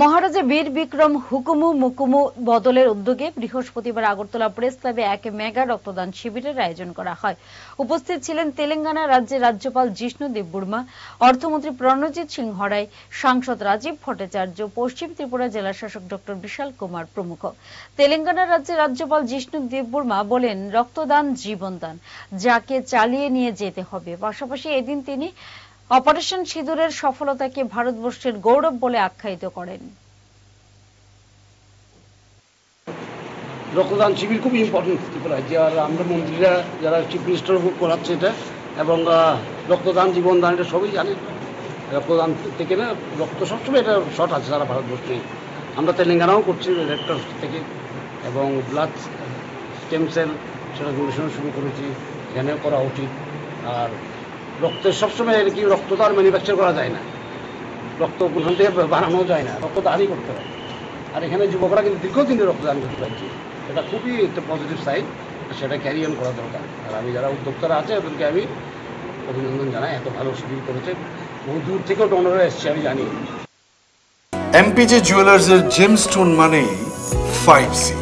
মহারাজা বীর বিক্রম হুকুমু মুকুমু বদলের উদ্যোগে বৃহস্পতিবার আগরতলা প্রেস ক্লাবে এক মেগা রক্তদান শিবিরের আয়োজন করা হয়। উপস্থিত ছিলেন তেলেঙ্গানা রাজ্যের রাজ্যপাল জিষ্ণু দেববর্মা অর্থমন্ত্রী প্রণজিৎ সিংহ রায় সাংসদ রাজীব ভট্টাচার্য, পশ্চিম ত্রিপুরা জেলা শাসক ডক্টর বিশাল কুমার প্রমুখ। তেলেঙ্গানা রাজ্যের রাজ্যপাল জিষ্ণু দেববর্মা বলেন, রক্তদান জীবনদান, যাকে চালিয়ে নিয়ে যেতে হবে। পাশাপাশি এদিন তিনি অপারেশন সিঁদুরের সফলতাকে ভারতবর্ষের গৌরব বলে আখ্যায়িত করেন। রক্তদান শিবির খুব ইম্পর্টেন্ট ত্রিপুরায় যে আর আমরা মন্ত্রীরা যারা চিফ মিনিস্টার করাচ্ছে এটা, এবং রক্তদান, জীবনদান এটা সবই জানি। রক্তদান থেকে না, রক্ত সবসময় এটা শর্ট আছে সারা ভারতবর্ষে। আমরা তেলেঙ্গানাও করছি রেড ক্রস থেকে। এবং ব্লাড স্টেম সেল সেটা গবেষণা শুরু করেছি। এখানেও করা উচিত। আর রক্তের সবসময় কি রক্ত তো আর ম্যানুফ্যাকচার করা যায় না। রক্ত কোথাও থেকে বানানো যায় না, রক্ত দানই করতে হয়। আর এখানে যুবকরা কিন্তু দীর্ঘদিন ধরে রক্তদান করতে পারছে। এটা খুবই একটা পজিটিভ সাইড সেটা ক্যারি অন করা দরকার। আর আমি যারা উদ্যোক্তারা আছে, ওদেরকে আমি অভিনন্দন জানাই, এত ভালো শিবির করেছে। বহু দূর থেকেও ডোনাররা এসছে, আমি জানি। এমপিজে জুয়েলার্সের জেমস্টোন মানেই ফাইভ সি